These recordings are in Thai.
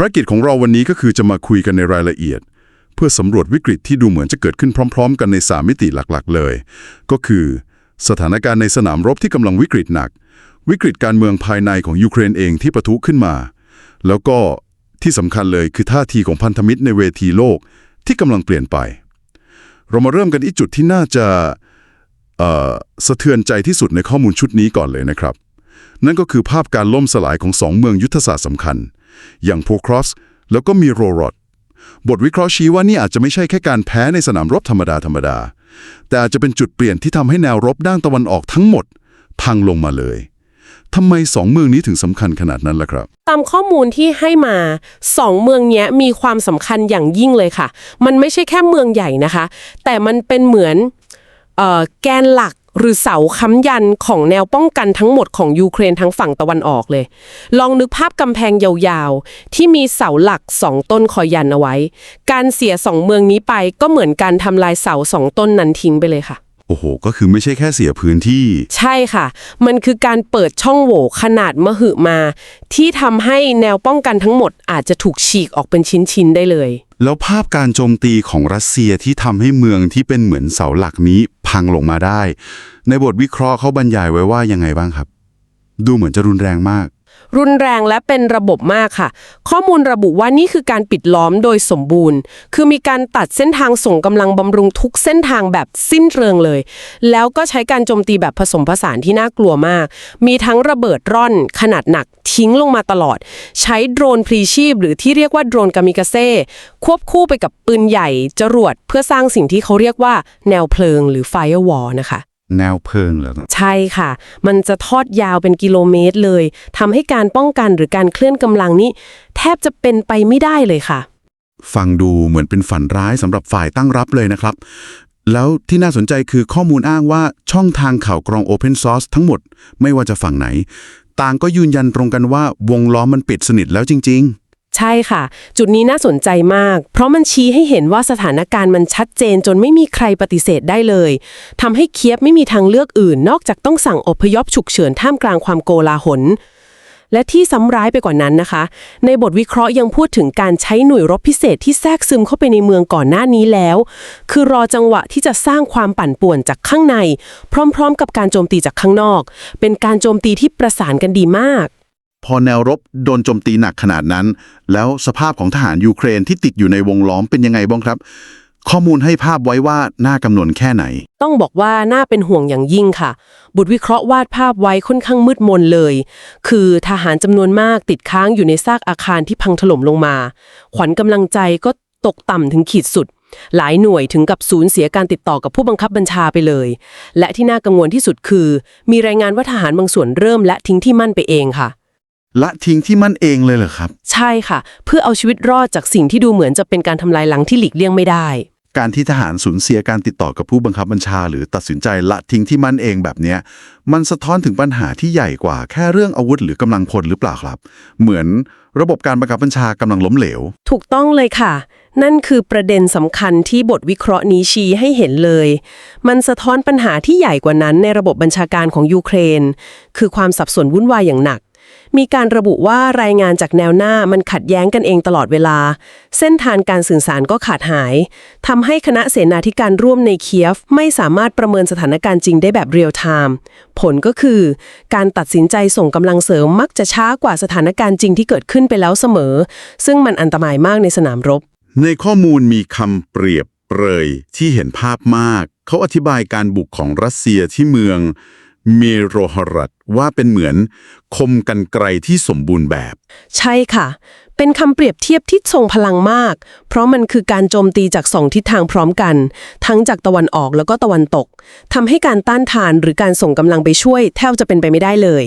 ภารกิจของเราวันนี้ก็คือจะมาคุยกันในรายละเอียด เพื่อสำรวจวิกฤตที่ดูเหมือนจะเกิดขึ้นพร้อม ๆ กันใน 3 มิติหลักๆ เลย ก็คือ สถานการณ์ในสนามรบที่กำลังวิกฤตหนัก วิกฤตการเมืองภายในของยูเครนเองที่ประทุขึ้นมา แล้วก็ที่สำคัญเลยคือท่าทีของพันธมิตรในเวทีโลกที่กำลังเปลี่ยนไป เรามาเริ่มกันที่จุดที่น่าจะสะเทือนใจที่สุดในข้อมูลชุดนี้ก่อนเลยนะครับ นั่นก็คือภาพการล่มสลายของสองเมืองยุทธศาสตร์สำคัญ อย่างโพครอสแล้วก็มีโรรอดบทวิเคราะห์ชี้ว่านี่อาจจะไม่ใช่แค่การแพ้ในสนามรบธรรมดาธรรมดา แต่อาจจะเป็นจุดเปลี่ยนที่ทำให้แนวรบด้านตะวันออกทั้งหมด พังลงมาเลยทำไมสองเมืองนี้ถึงสำคัญขนาดนั้นล่ะครับ ตามข้อมูลที่ให้มาสองเมืองนี้มีความสำคัญอย่างยิ่งเลยค่ะ มันไม่ใช่แค่เมืองใหญ่นะคะ แต่มันเป็นเหมือนออแกนหลัก หรือเสาค้ำยันของแนวป้องกันทั้งหมดของยูเครนทั้งฝั่งตะวันออกเลย ลองนึกภาพกำแพงยาวๆ ที่มีเสาหลักสองต้นคอยยันเอาไว้ การเสียสองเมืองนี้ไปก็เหมือนการทำลายเสาสองต้นนั้นทิ้งไปเลยค่ะ โอ้โห ก็คือไม่ใช่แค่เสียพื้นที่ ใช่ค่ะ มันคือการเปิดช่องโหว่ขนาดมหึมา ที่ทำให้แนวป้องกันทั้งหมดอาจจะถูกฉีกออกเป็นชิ้นๆได้เลย แล้วภาพการโจมตีของรัสเซียที่ทำให้เมืองที่เป็นเหมือนเสาหลักนี้ พังลงมาได้ ในบทวิเคราะห์เขาบรรยายไว้ว่ายังไงบ้างครับ ดูเหมือนจะรุนแรงมาก รุนแรงและเป็นระบบมากค่ะ ข้อมูลระบุว่านี่คือการปิดล้อมโดยสมบูรณ์ คือมีการตัดเส้นทางส่งกำลังบำรุงทุกเส้นทางแบบสิ้นเชิงเลย แล้วก็ใช้การโจมตีแบบผสมผสานที่น่ากลัวมาก มีทั้งระเบิดร่อนขนาดหนักทิ้งลงมาตลอด ใช้โดรนพลีชีพ หรือที่เรียกว่าโดรนกามิกาเซ่ควบคู่ไปกับปืนใหญ่จรวดเพื่อสร้างสิ่งที่เขาเรียกว่าแนวเพลิงหรือ firewall นะคะ แนวเพลิงเหรอใช่ค่ะ มันจะทอดยาวเป็นกิโลเมตรเลยทำให้การป้องกันหรือการเคลื่อนกำลังนี้ แทบจะเป็นไปไม่ได้เลยค่ะ ฟังดูเหมือนเป็นฝันร้ายสำหรับฝ่ายตั้งรับเลยนะครับ แล้วที่น่าสนใจคือข้อมูลอ้างว่าช่องทางข่าวกรอง Open Source ทั้งหมด ไม่ว่าจะฝั่งไหน ต่างก็ยืนยันตรงกันว่าวงล้อมมันปิดสนิทแล้วจริง ใช่ค่ะ จุดนี้น่าสนใจมาก เพราะมันชี้ให้เห็นว่าสถานการณ์มันชัดเจนจนไม่มีใครปฏิเสธได้เลยทำให้เคียบไม่มีทางเลือกอื่น นอกจากต้องสั่งอพยพฉุกเฉินท่ามกลางความโกลาหลและที่ซ้ำร้ายไปกว่านั้นนะคะ ในบทวิเคราะห์ยังพูดถึงการใช้หน่วยรบพิเศษที่แทรกซึมเข้าไปในเมืองก่อนหน้านี้แล้ว คือรอจังหวะที่จะสร้างความปั่นป่วนจากข้างใน พร้อม ๆ กับการโจมตีจากข้างนอก เป็นการโจมตีที่ประสานกันดีมาก พอแนวรบโดนโจมตีหนักขนาดนั้น แล้วสภาพของทหารยูเครนที่ติดอยู่ในวงล้อมเป็นยังไงบ้างครับ ข้อมูลให้ภาพไว้ว่าน่ากำหนดแค่ไหน ต้องบอกว่าน่าเป็นห่วงอย่างยิ่งค่ะ บทวิเคราะห์วาดภาพไว้ค่อนข้างมืดมนเลย คือทหารจำนวนมากติดค้างอยู่ในซากอาคารที่พังถล่มลงมา ขวัญกำลังใจก็ตกต่ำถึงขีดสุด หลายหน่วยถึงกับสูญเสียการติดต่อกับผู้บังคับบัญชาไปเลย และที่น่ากังวลที่สุดคือ มีรายงานว่าทหารบางส่วนเริ่มและทิ้งที่มั่นไปเองค่ะ ละทิ้งที่มั่นเองเลยเหรอครับ ใช่ค่ะ เพื่อเอาชีวิตรอดจากสิ่งที่ดูเหมือนจะเป็นการทำลายหลังที่หลีกเลี่ยงไม่ได้ การที่ทหารสูญเสียการติดต่อกับผู้บังคับบัญชา หรือตัดสินใจละทิ้งที่มั่นเองแบบเนี้ยมันสะท้อนถึงปัญหาที่ใหญ่กว่าแค่เรื่องอาวุธหรือกำลังพลหรือเปล่าครับ เหมือนระบบการบังคับบัญชากำลังล้มเหลว ถูกต้องเลยค่ะ นั่นคือประเด็นสำคัญที่บทวิเคราะห์นี้ชี้ให้เห็นเลย มันสะท้อนปัญหาที่ใหญ่กว่านั้นในระบบบัญชาการของยูเครน คือความสับสนวุ่นวายอย่างหนัก มีการระบุว่ารายงานจากแนวหน้ามันขัดแย้งกันเองตลอดเวลา เส้นทางการสื่อสารก็ขาดหายทำให้คณะเสนาธิการร่วมในเคียฟ ไม่สามารถประเมินสถานการณ์จริงได้แบบเรียลไทม์ผลก็คือ การตัดสินใจส่งกำลังเสริมมักจะช้ากว่าสถานการณ์จริงที่เกิดขึ้นไปแล้วเสมอ ซึ่งมันอันตรายมากในสนามรบ ในข้อมูลมีคำเปรียบเปรยที่เห็นภาพมาก เขาอธิบายการบุกของรัสเซียที่เมือง เมโรฮรัตว่าเป็นเหมือนคมกันไกลที่สมบูรณ์แบบ ใช่ค่ะ เป็นคำเปรียบเทียบที่ทรงพลังมาก เพราะมันคือการโจมตีจากสองทิศทางพร้อมกัน ทั้งจากตะวันออกแล้วก็ตะวันตกทำให้การต้านทานหรือการส่งกำลังไปช่วยแทบจะเป็นไปไม่ได้เลย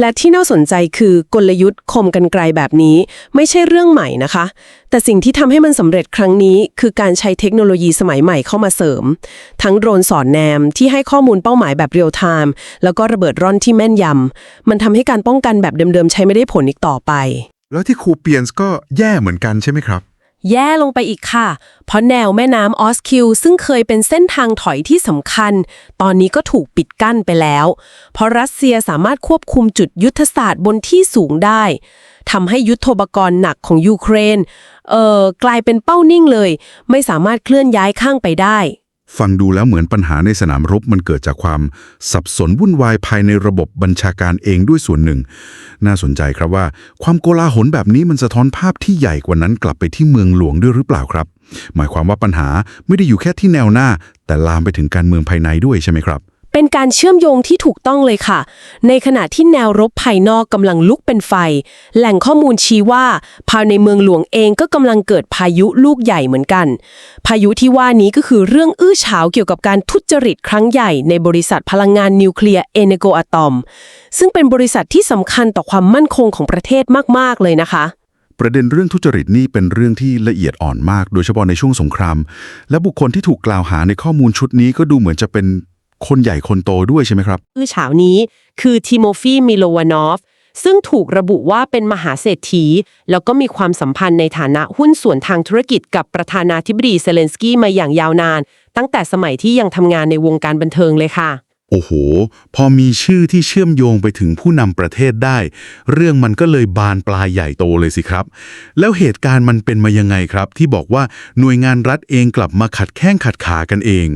และที่น่าสนใจคือกลยุทธ์คมกันไกลแบบนี้ ไม่ใช่เรื่องใหม่นะคะ แต่สิ่งที่ทำให้มันสำเร็จครั้งนี้ คือการใช้เทคโนโลยีสมัยใหม่เข้ามาเสริม ทั้งโดรนสอนแนมที่ให้ข้อมูลเป้าหมายแบบเรียลไทม์แล้วก็ระเบิดร่อนที่แม่นยำมันทำให้การป้องกันแบบเดิมๆใช้ไม่ได้ผลอีกต่อไป แล้วที่คูเปียนส์ก็แย่เหมือนกันใช่ไหมครับ แย่ลงไปอีกค่ะ เพราะแนวแม่น้ำออสคิวซึ่งเคยเป็นเส้นทางถอยที่สำคัญ ตอนนี้ก็ถูกปิดกั้นไปแล้ว เพราะรัสเซียสามารถควบคุมจุดยุทธศาสตร์บนที่สูงได้ทำให้ยุทธปกรณ์หนักของยูเครน เอ่อ กลายเป็นเป้านิ่งเลย ไม่สามารถเคลื่อนย้ายข้างไปได้ ฟังดูแล้วเหมือนปัญหาในสนามรบมันเกิดจากความสับสนวุ่นวายภายในระบบบัญชาการเองด้วยส่วนหนึ่ง น่าสนใจครับว่า ความโกลาหลแบบนี้มันสะท้อนภาพที่ใหญ่กว่านั้นกลับไปที่เมืองหลวงด้วยหรือเปล่าครับ หมายความว่าปัญหาไม่ได้อยู่แค่ที่แนวหน้า แต่ลามไปถึงการเมืองภายในด้วยใช่ไหมครับ เป็นการเชื่อมโยงที่ถูกต้องเลยค่ะ ในขณะที่แนวรบภายนอกกำลังลุกเป็นไฟ แหล่งข้อมูลชี้ว่า ภายในเมืองหลวงเองก็กำลังเกิดพายุลูกใหญ่เหมือนกัน พายุที่ว่านี้ก็คือเรื่องอื้อฉาวเกี่ยวกับการทุจริตครั้งใหญ่ในบริษัทพลังงานนิวเคลียร์เอเนโกอะตอม ซึ่งเป็นบริษัทที่สำคัญต่อความมั่นคงของประเทศมาก ๆ เลยนะคะประเด็นเรื่องทุจริตนี่เป็นเรื่องที่ละเอียดอ่อนมาก โดยเฉพาะในช่วงสงคราม และบุคคลที่ถูกกล่าวหาในข้อมูลชุดนี้ก็ดูเหมือนจะเป็น คนใหญ่คนโตด้วยใช่ไหมครับอื้อฉาวนี้คือทิโมฟีมิโลวานอฟ ซึ่งถูกระบุว่าเป็นมหาเศรษฐี แล้วก็มีความสัมพันธ์ในฐานะหุ้นส่วนทางธุรกิจกับประธานาธิบดีเซเลนสกี้มาอย่างยาวนาน ตั้งแต่สมัยที่ยังทำงานในวงการบันเทิงเลยค่ะ โอ้โห พอมีชื่อที่เชื่อมโยงไปถึงผู้นำประเทศได้ เรื่องมันก็เลยบานปลายใหญ่โตเลยสิครับ แล้วเหตุการณ์มันเป็นมายังไงครับ ที่บอกว่าหน่วยงานรัฐเองกลับมาขัดแข้งขัดขากันเอง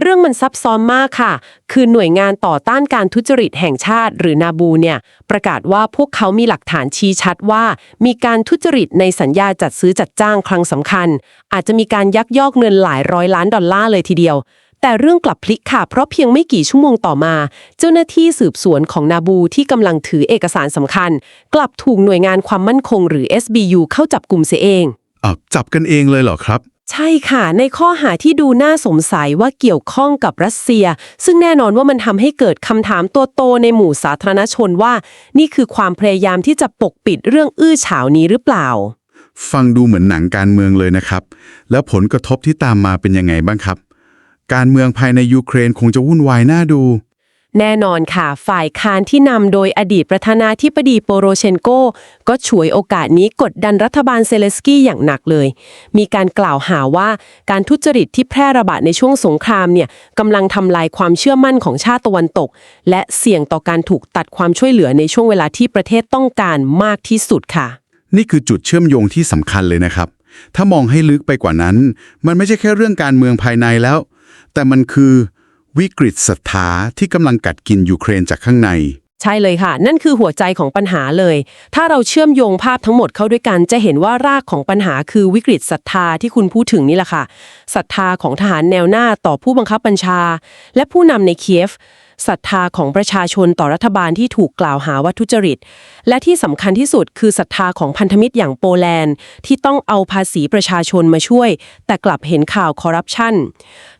เรื่องมันซับซ้อนมากค่ะ คือหน่วยงานต่อต้านการทุจริตแห่งชาติ หรือนาบูเนี่ยประกาศว่าพวกเขามีหลักฐานชี้ชัดว่า มีการทุจริตในสัญญาจัดซื้อจัดจ้างครั้งสำคัญ อาจจะมีการยักยอกเงินหลายร้อยล้านดอลลาร์เลยทีเดียวแต่เรื่องกลับพลิกค่ะ เพราะเพียงไม่กี่ชั่วโมงต่อมา เจ้าหน้าที่สืบสวนของนาบูที่กำลังถือเอกสารสำคัญ กลับถูกหน่วยงานความมั่นคงหรือ SBU เข้าจับกลุ่มเสียเองอจับกันเองเลยเหรอครับ ใช่ค่ะ ในข้อหาที่ดูน่าสงสัยว่าเกี่ยวข้องกับรัสเซีย ซึ่งแน่นอนว่ามันทำให้เกิดคำถามตัวโตในหมู่สาธารณชนว่า นี่คือความพยายามที่จะปกปิดเรื่องอื้อฉาวนี้หรือเปล่า ฟังดูเหมือนหนังการเมืองเลยนะครับ แล้วผลกระทบที่ตามมาเป็นยังไงบ้างครับ การเมืองภายในยูเครนคงจะวุ่นวายน่าดู แน่นอนค่ะ ฝ่ายค้านที่นำโดยอดีตประธานาธิบดีโปโรเชนโก ก็ฉวยโอกาสนี้กดดันรัฐบาลเซเลสกี้อย่างหนักเลย มีการกล่าวหาว่าการทุจริตที่แพร่ระบาดในช่วงสงครามเนี่ยกำลังทำลายความเชื่อมั่นของชาติตะวันตก และเสี่ยงต่อการถูกตัดความช่วยเหลือในช่วงเวลาที่ประเทศต้องการมากที่สุดค่ะ นี่คือจุดเชื่อมโยงที่สำคัญเลยนะครับ ถ้ามองให้ลึกไปกว่านั้น มันไม่ใช่แค่เรื่องการเมืองภายในแล้ว แต่มันคือ วิกฤตศรัทธาที่กำลังกัดกินยูเครนจากข้างใน ใช่เลยค่ะ นั่นคือหัวใจของปัญหาเลย ถ้าเราเชื่อมโยงภาพทั้งหมดเข้าด้วยกัน จะเห็นว่ารากของปัญหาคือวิกฤตศรัทธาที่คุณพูดถึงนี่แหละค่ะศรัทธาของทหารแนวหน้าต่อผู้บังคับบัญชา และผู้นำในเคียฟ ศรัทธาของประชาชนต่อรัฐบาลที่ถูกกล่าวหาว่าทุจริต และที่สำคัญที่สุดคือศรัทธาของพันธมิตรอย่างโปแลนด์ ที่ต้องเอาภาษีประชาชนมาช่วย แต่กลับเห็นข่าวคอร์รัปชัน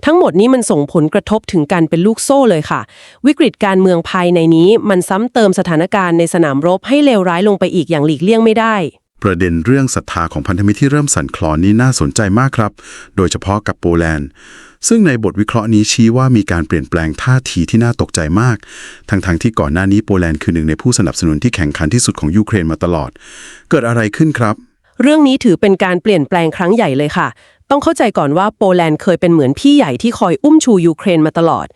ทั้งหมดนี้มันส่งผลกระทบถึงกันเป็นลูกโซ่เลยค่ะ วิกฤตการเมืองภายในนี้มันซ้ำเติมสถานการณ์ในสนามรบให้เลวร้ายลงไปอีกอย่างหลีกเลี่ยงไม่ได้ ประเด็นเรื่องศรัทธาของพันธมิตรที่เริ่มสั่นคลอนนี้น่าสนใจมากครับ โดยเฉพาะกับโปแลนด์ ซึ่งในบทวิเคราะห์นี้ชี้ว่ามีการเปลี่ยนแปลงท่าทีที่น่าตกใจมาก ทั้งๆทที่ก่อนหน้านี้โปแลนด์คือหนึ่งในผู้สนับสนุนที่แข่งขันที่สุดของยูเครนมาตลอด เกิดอะไรขึ้นครับ เรื่องนี้ถือเป็นการเปลี่ยนแปลงครั้งใหญ่เลยค่ะ ต้องเข้าใจก่อนว่าโปแลนด์เคยเป็นเหมือนพี่ใหญ่ที่คอยอุ้มชูยูเครนมาตลอด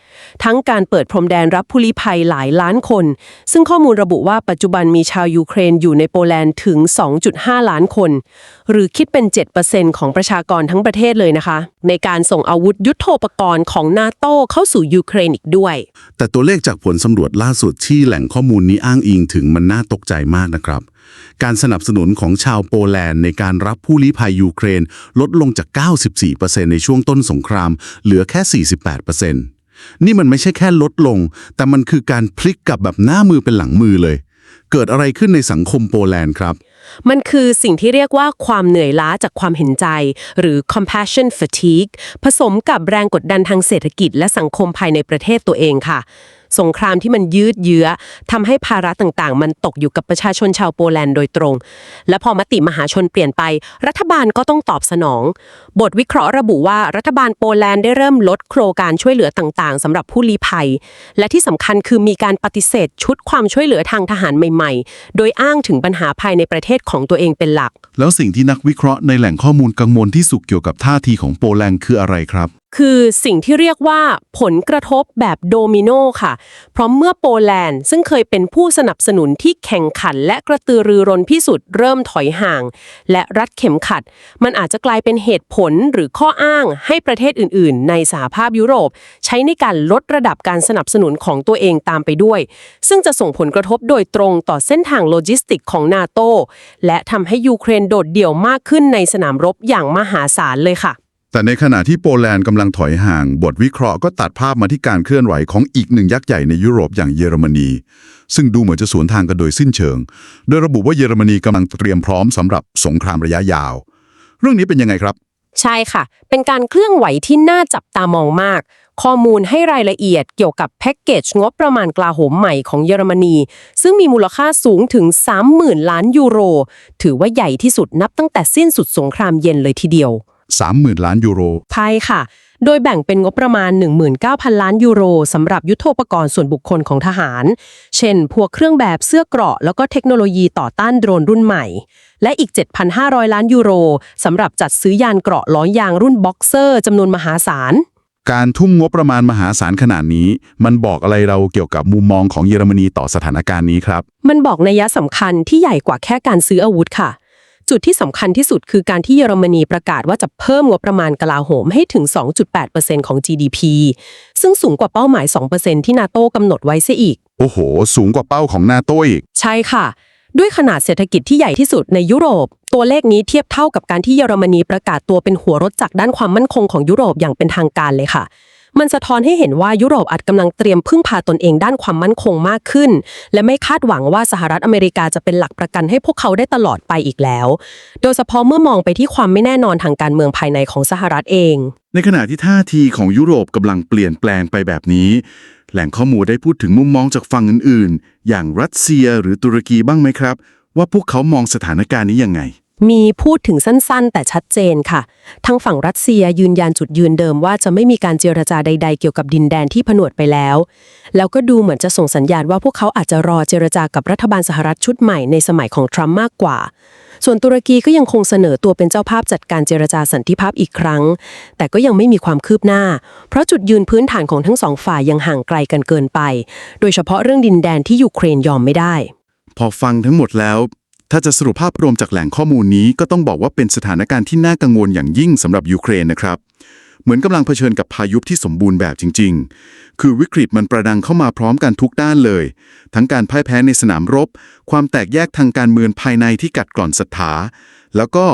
ทั้งการเปิดพรมแดนรับผู้ลี้ภัยหลายล้านคน ซึ่งข้อมูลระบุว่าปัจจุบันมีชาวยูเครนอยู่ในโปแลนด์ถึง 2.5 ล้านคน หรือคิดเป็น 7%ของประชากรทั้งประเทศเลยนะคะ ในการส่งอาวุธยุโทโธปกรณ์ของนาโตเข้าสู่ยูเครนอีกด้วย แต่ตัวเลขจากผลสำรวจล่าสุดที่แหล่งข้อมูลนี้อ้างอิงถึงมันน่าตกใจมากนะครับ การสนับสนุนของชาวโปแลนด์ในการรับผู้ลี้ภัยยูเครน ลดลงจาก 94%ในช่วงต้นสงคราม เหลือแค่ 48%นี่มันไม่ใช่แค่ลดลง แต่มันคือการพลิกกลับแบบหน้ามือเป็นหลังมือเลย เกิดอะไรขึ้นในสังคมโปแลนด์ครับ มันคือสิ่งที่เรียกว่าความเหนื่อยล้าจากความเห็นใจ หรือ compassion fatigue ผสมกับแรงกดดันทางเศรษฐกิจและสังคมภายในประเทศตัวเองค่ะ สงครามที่มันยืดเยื้อทำให้ภาระต่างๆ มันตกอยู่กับประชาชนชาวโปแลนด์โดยตรง และพอมติมหาชนเปลี่ยนไป รัฐบาลก็ต้องตอบสนอง บทวิเคราะห์ระบุว่ารัฐบาลโปแลนด์ได้เริ่มลดโครงการช่วยเหลือต่างๆสำหรับผู้ลี้ภัย และที่สำคัญคือมีการปฏิเสธชุดความช่วยเหลือทางทหารใหม่ๆ โดยอ้างถึงปัญหาภายในประเทศของตัวเองเป็นหลัก แล้วสิ่งที่นักวิเคราะห์ในแหล่งข้อมูลกังวลที่สุดเกี่ยวกับท่าทีของโปแลนด์คืออะไรครับ คือสิ่งที่เรียกว่าผลกระทบแบบโดมิโนค่ะ เพราะเมื่อโปแลนด์ซึ่งเคยเป็นผู้สนับสนุนที่แข่งขันและกระตือรือร้นที่สุดเริ่มถอยห่าง และรัดเข็มขัด มันอาจจะกลายเป็นเหตุผลหรือข้ออ้างให้ประเทศอื่น ๆ ในสหภาพยุโรป ใช้ในการลดระดับการสนับสนุนของตัวเองตามไปด้วย ซึ่งจะส่งผลกระทบโดยตรงต่อเส้นทางโลจิสติกของนาโตและทำให้ยูเครนโดดเดี่ยวมากขึ้นในสนามรบอย่างมหาศาลเลยค่ะ แต่ในขณะที่โปแลนด์กำลังถอยห่าง บทวิเคราะห์ก็ตัดภาพมาที่การเคลื่อนไหวของอีกหนึ่งยักษ์ใหญ่ในยุโรปอย่างเยอรมนี ซึ่งดูเหมือนจะสวนทางกันโดยสิ้นเชิง โดยระบุว่าเยอรมนีกำลังเตรียมพร้อมสำหรับสงครามระยะยาว เรื่องนี้เป็นยังไงครับ ใช่ค่ะ เป็นการเคลื่อนไหวที่น่าจับตามองมาก ข้อมูลให้รายละเอียดเกี่ยวกับแพ็กเกจงบประมาณกลาโหมใหม่ของเยอรมนี ซึ่งมีมูลค่าสูงถึง 30,000 ล้านยูโร ถือว่าใหญ่ที่สุดนับตั้งแต่สิ้นสุดสงครามเย็นเลยทีเดียว 30,000 ล้านยูโร ใช่ค่ะ โดยแบ่งเป็นงบประมาณ 19,000 ล้านยูโรสำหรับยุทโธปกรณ์ส่วนบุคคลของทหาร เช่น พวกเครื่องแบบเสื้อเกราะ แล้วก็เทคโนโลยีต่อต้านโดรนรุ่นใหม่ และอีก 7,500 ล้านยูโรสำหรับจัดซื้อยานเกราะล้อยางรุ่นบ็อกเซอร์จำนวนมหาศาล การทุ่มงบประมาณมหาศาลขนาดนี้ มันบอกอะไรเราเกี่ยวกับมุมมองของเยอรมนีต่อสถานการณ์นี้ครับ มันบอกนัยสำคัญที่ใหญ่กว่าแค่การซื้ออาวุธค่ะ จุดที่สำคัญที่สุดคือการที่เยอรมนีประกาศว่าจะเพิ่มงบประมาณกลาโหมให้ถึง 2.8%ของ GDP ซึ่งสูงกว่าเป้าหมาย 2%ที่นาโต้กำหนดไว้เสียอีก โอ้โห สูงกว่าเป้าของนาโต้อีก ใช่ค่ะ ด้วยขนาดเศรษฐกิจที่ใหญ่ที่สุดในยุโรป ตัวเลขนี้เทียบเท่ากับการที่เยอรมนีประกาศตัวเป็นหัวรถจักรด้านความมั่นคงของยุโรปอย่างเป็นทางการเลยค่ะ มันสะท้อนให้เห็นว่ายุโรปอาจกำลังเตรียมพึ่งพาตนเองด้านความมั่นคงมากขึ้น และไม่คาดหวังว่าสหรัฐอเมริกาจะเป็นหลักประกันให้พวกเขาได้ตลอดไปอีกแล้ว โดยเฉพาะเมื่อมองไปที่ความไม่แน่นอนทางการเมืองภายในของสหรัฐเอง ในขณะที่ท่าทีของยุโรปกำลังเปลี่ยนแปลงไปแบบนี้ แหล่งข้อมูลได้พูดถึงมุมมองจากฝั่งอื่น ๆ อย่างรัสเซียหรือตุรกีบ้างไหมครับ ว่าพวกเขามองสถานการณ์นี้ยังไง มีพูดถึงสั้นๆ แต่ชัดเจนค่ะ ทางฝั่งรัสเซียยืนยันจุดยืนเดิมว่าจะไม่มีการเจรจาใด ๆ เกี่ยวกับดินแดนที่ผนวดไปแล้ว แล้วก็ดูเหมือนจะส่งสัญญาณว่าพวกเขาอาจจะรอเจรจากับรัฐบาลสหรัฐชุดใหม่ในสมัยของทรัมป์มากกว่า ส่วนตุรกีก็ยังคงเสนอตัวเป็นเจ้าภาพจัดการเจรจาสันติภาพอีกครั้ง แต่ก็ยังไม่มีความคืบหน้า เพราะจุดยืนพื้นฐานของทั้งสองฝ่ายยังห่างไกลกันเกินไป โดยเฉพาะเรื่องดินแดนที่ยูเครนยอมไม่ได้ พอฟังทั้งหมดแล้ว ถ้าจะสรุปภาพรวมจากแหล่งข้อมูลนี้ก็ต้องบอกว่าเป็นสถานการณ์ที่น่ากังวลอย่างยิ่งสำหรับยูเครนนะครับ เหมือนกำลังเผชิญกับพายุที่สมบูรณ์แบบจริง ๆ คือวิกฤตมันประดังเข้ามาพร้อมกันทุกด้านเลย ทั้งการพ่ายแพ้ในสนามรบ ความแตกแยกทางการเมืองภายในที่กัดกร่อนศรัทธา แล้วก็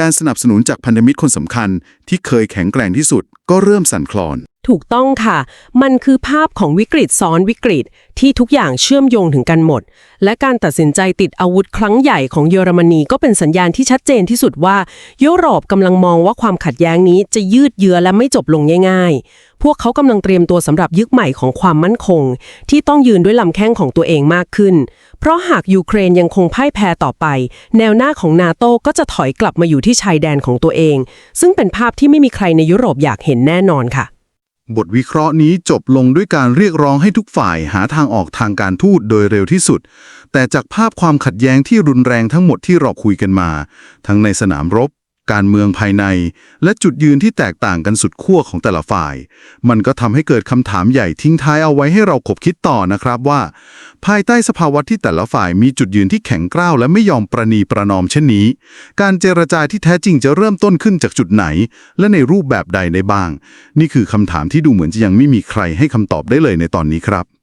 การสนับสนุนจากพันธมิตรคนสำคัญที่เคยแข็งแกร่งที่สุด ก็เริ่มสั่นคลอนถูกต้องค่ะ มันคือภาพของวิกฤตซ้อนวิกฤตที่ทุกอย่างเชื่อมโยงถึงกันหมด และการตัดสินใจติดอาวุธครั้งใหญ่ของเยอรมนีก็เป็นสัญญาณที่ชัดเจนที่สุดว่า ยุโรปกำลังมองว่าความขัดแย้งนี้จะยืดเยื้อและไม่จบลงง่าย ๆ พวกเขากำลังเตรียมตัวสำหรับยุคใหม่ของความมั่นคง ที่ต้องยืนด้วยลำแข้งของตัวเองมากขึ้น เพราะหากยูเครนยังคงพ่ายแพ้ต่อไป แนวหน้าของนาโต้ก็จะถอยกลับมาอยู่ที่ชายแดนของตัวเอง ซึ่งเป็นภาพที่ไม่มีใครในยุโรปอยากเห็นแน่นอนค่ะ บทวิเคราะห์นี้จบลงด้วยการเรียกร้องให้ทุกฝ่ายหาทางออกทางการทูตโดยเร็วที่สุด แต่จากภาพความขัดแย้งที่รุนแรงทั้งหมดที่เราคุยกันมา ทั้งในสนามรบ การเมืองภายใน และจุดยืนที่แตกต่างกันสุดขั้วของแต่ละฝ่าย มันก็ทำให้เกิดคำถามใหญ่ทิ้งท้ายเอาไว้ให้เราขบคิดต่อนะครับว่า ภายใต้สภาวะที่แต่ละฝ่ายมีจุดยืนที่แข็งกร้าวและไม่ยอมประนีประนอมเช่นนี้ การเจรจาที่แท้จริงจะเริ่มต้นขึ้นจากจุดไหน และในรูปแบบใดได้บ้าง นี่คือคำถามที่ดูเหมือนจะยังไม่มีใครให้คำตอบได้เลยในตอนนี้ครับ